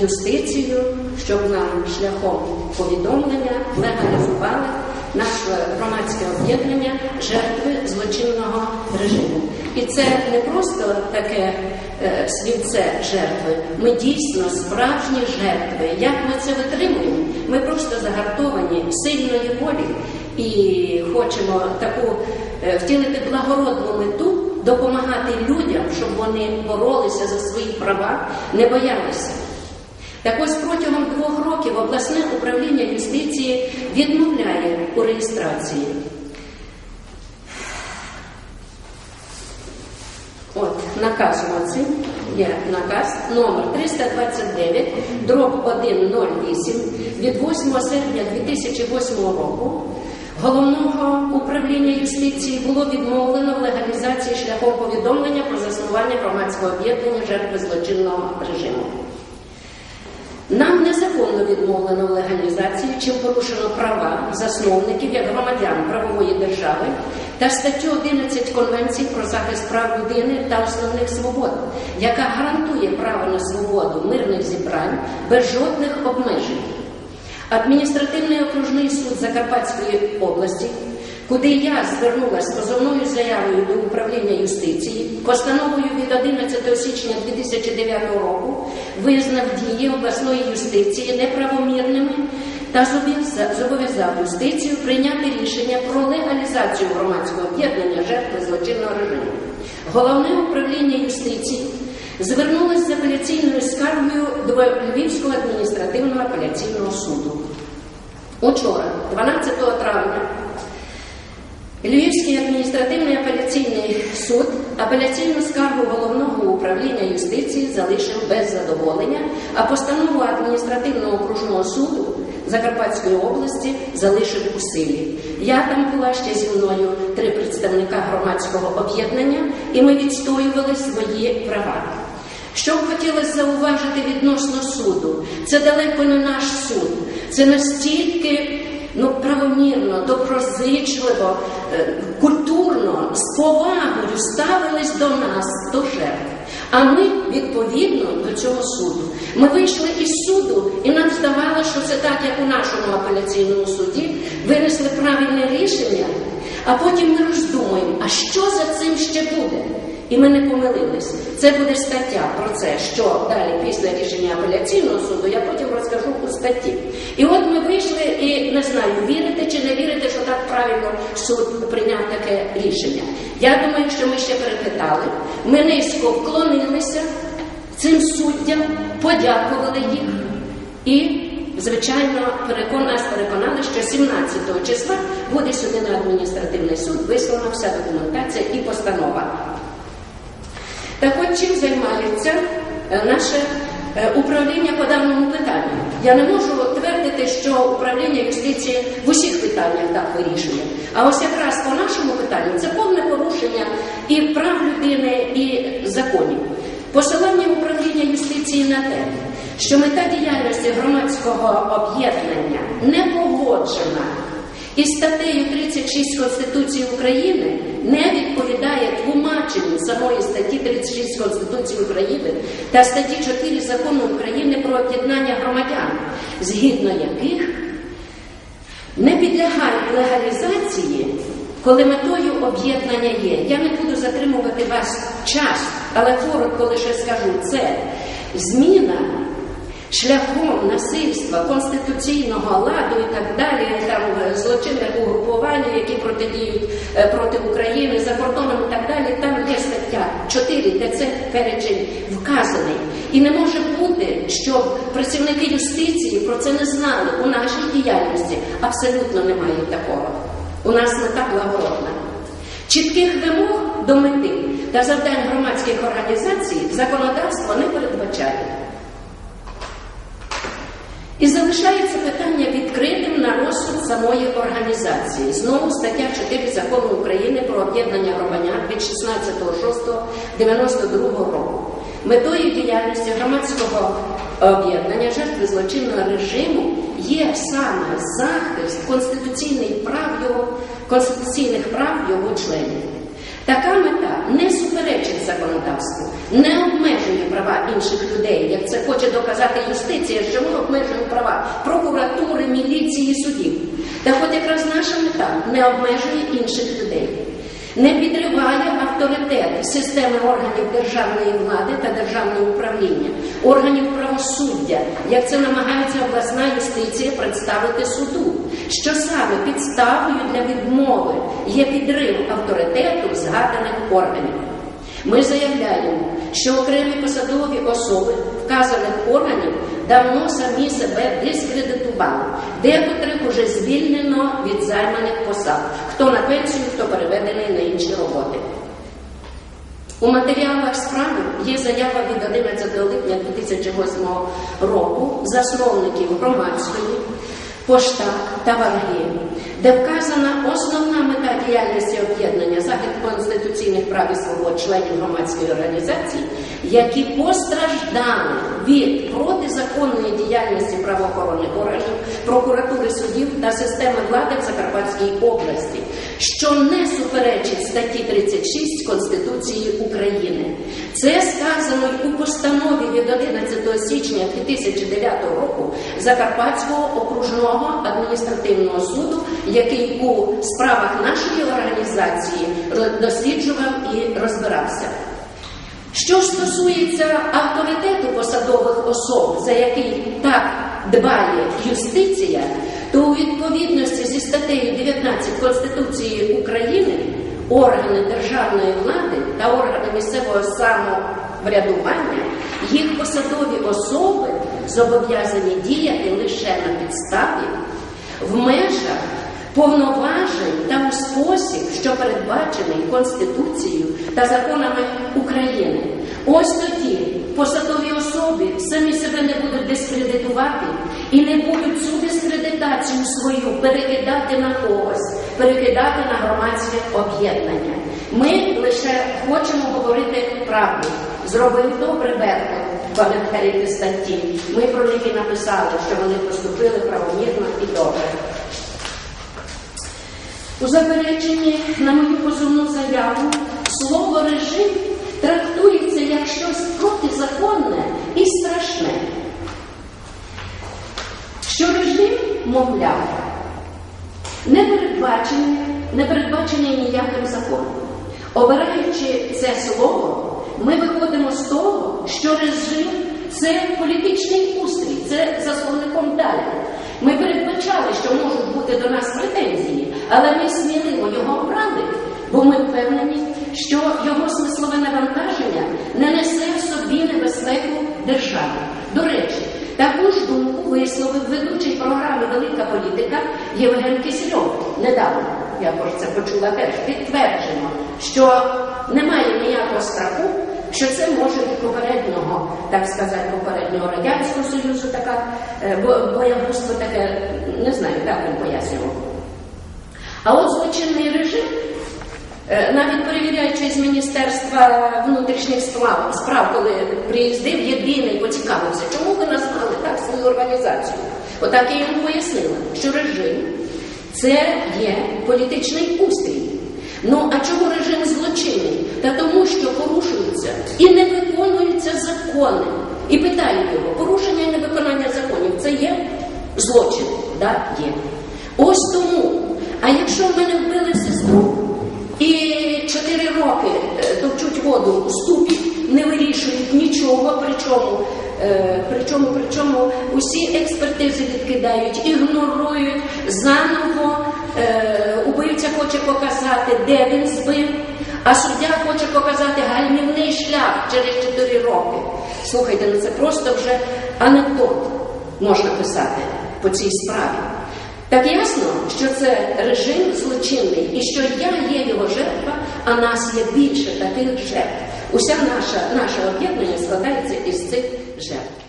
юстицію, щоб нам шляхом повідомлення легалізували наше громадське об'єднання жертви злочинного режиму. І це не просто таке е, слівце жертви. Ми дійсно справжні жертви. Як ми це витримуємо? Ми просто загартовані сильної волі і хочемо таку е, втілити благородну мету, допомагати людям, щоб вони боролися за свої права, не боялися. Так ось протягом двох років обласне управління юстиції відмовляє у реєстрації. От, наказ оці, є наказ номер 329, дроб 108 від 8 серпня 2008 року головного управління юстиції було відмовлено в легалізації шляхом повідомлення про заснування громадського об'єднання жертви злочинного режиму. Нам незаконно відмовлено в легалізації, чим порушено права засновників як громадян правової держави та статтю 11 Конвенції про захист прав людини та основних свобод, яка гарантує право на свободу мирних зібрань без жодних обмежень. Адміністративний окружний суд Закарпатської області, куди я звернулася з позовною заявою до управління юстиції, постановою від 11 січня 2009 року визнав дії обласної юстиції неправомірними та зобов'язав- юстицію прийняти рішення про легалізацію громадського об'єднання жертви злочинного режиму. Головне управління юстиції звернулось з апеляційною скаргою до Львівського адміністративного апеляційного суду. Учора, 12 травня, Львівський адміністративний апеляційний суд апеляційну скаргу головного управління юстиції залишив без задоволення, а постанову адміністративного окружного суду Закарпатської області залишив у силі. Я там була ще зі мною три представника громадського об'єднання, і ми відстоювали свої права. Що б хотілося зауважити відносно суду, це далеко не наш суд, це настільки ну, правомірно, доброзичливо, е, культурно, з повагою ставились до нас, до жертв. А ми відповідно до цього суду. Ми вийшли із суду, і нам здавалося, що це так, як у нашому апеляційному суді, винесли правильне рішення, а потім ми роздумуємо, а що за цим ще буде? І ми не помилились. Це буде стаття про це, що далі після рішення апеляційного суду, я потім розкажу у статті. І от ми вийшли і не знаю, вірите чи не вірите, що так правильно суд прийняв таке рішення. Я думаю, що ми ще перепитали. Ми низько вклонилися цим суддям, подякували їх і. Звичайно, перекон, нас переконали, що 17 числа буде сюди на адміністративний суд, вислана вся документація і постанова. Так от чим займається е, наше е, управління по даному питанню? Я не можу твердити, що управління юстиції в усіх питаннях так вирішує. А ось якраз по нашому питанню це повне порушення і прав людини, і законів. Посилання управління юстиції на те, що мета діяльності громадського об'єднання не погоджена із статтею 36 Конституції України не відповідає тлумаченню самої статті 36 Конституції України та статті 4 Закону України про об'єднання громадян, згідно яких не підлягають легалізації, коли метою об'єднання є. Я не буду затримувати вас час, але коротко лише скажу це зміна шляхом насильства, конституційного ладу і так далі, там е, злочинних угрупувань, які протидіють е, проти України за кордоном і так далі. Там є стаття 4, де це перечень вказаний. І не може бути, щоб працівники юстиції про це не знали. У нашій діяльності абсолютно немає такого. У нас мета благородна. Чітких вимог до мети та завдань громадських організацій законодавство не передбачає. І залишається питання відкритим на розсуд самої організації. Знову стаття 4 закону України про об'єднання громадян від 16.06.92 року. Метою діяльності громадського об'єднання жертви злочинного режиму є саме захист конституційних прав його, конституційних прав його членів. Така мета законодавству, не обмежує права інших людей, як це хоче доказати юстиція, що ми обмежуємо права прокуратури, міліції, судів. Так от якраз наша мета не обмежує інших людей, не підриває авторитет системи органів державної влади та державного управління, органів правосуддя, як це намагається обласна юстиція представити суду, що саме підставою для відмови є підрив авторитету згаданих органів. Ми заявляємо, що окремі посадові особи вказаних органів давно самі себе дискредитували, декотрих уже звільнено від займаних посад, хто на пенсію, хто переведений на інші роботи. У матеріалах справи є заява від 11 липня 2008 року засновників громадської пошта та варги, де вказана основна мета діяльності об'єднання захист конституційних прав і свобод членів громадської організації, які постраждали від протизаконної діяльності правоохоронних органів, прокуратури судів та системи влади в Закарпатській області, що не суперечить статті 36 Конституції України. Це сказано у постанові від 11 січня 2009 року Закарпатського окружного адміністративного суду, який у справах нашої організації досліджував і розбирався. Що стосується авторитету посадових особ, за який так дбає юстиція, то у відповідності зі статтею 19 Конституції України органи державної влади та органи місцевого самоврядування, їх посадові особи зобов'язані діяти лише на підставі в межах повноважень та у спосіб, що передбачений Конституцією та законами України. Ось тоді посадові особи самі себе не будуть дискредитувати і не будуть цю дискредитацію свою перекидати на когось, перекидати на громадське об'єднання. Ми лише хочемо говорити правду. Зробив добре Беркут в коментарі статті. Ми про них написали, що вони поступили правомірно і добре. У запереченні на мою позовну заяву слово режим трактується як щось протизаконне і страшне. Що режим, мовляв, не передбачений, не передбачений ніяким законом. Обираючи це слово, ми виходимо з того, що режим це політичний устрій, це за словником далі. Ми передбачали, що можуть бути до нас претензії, але ми сміливо його обрали, бо ми впевнені, що його смислове навантаження не несе в собі небезпеку держави. До речі, таку ж думку висловив ведучий програми Велика політика Євген Кисельов недавно. Я про це почула теж підтверджено, що немає ніякого страху, що це може від попереднього, так сказати, попереднього радянського союзу, така е, бо- боягузтво таке, не знаю, так він пояснював. А от злочинний режим, е, навіть перевіряючи з Міністерства внутрішніх справ, справ, коли приїздив єдиний, поцікавився, чому ви назвали так свою організацію? Отак я йому пояснила, що режим це є політичний устрій. Ну а чому режим злочинний? Та тому, що порушуються і не виконуються закони. І питаю його, порушення і невиконання законів це є злочин? Да, є. Ось тому. А якщо в мене вбили сестру і чотири роки е, товчуть воду у ступі, не вирішують нічого, причому, е, причому, причому усі експертизи відкидають, ігнорують, заново убивця хоче показати, де він збив, а суддя хоче показати гальмівний шлях через 4 роки. Слухайте, ну це просто вже анекдот можна писати по цій справі. Так ясно, що це режим злочинний і що я є його жертва, а нас є більше таких жертв. Уся наша наше об'єднання складається із цих жертв.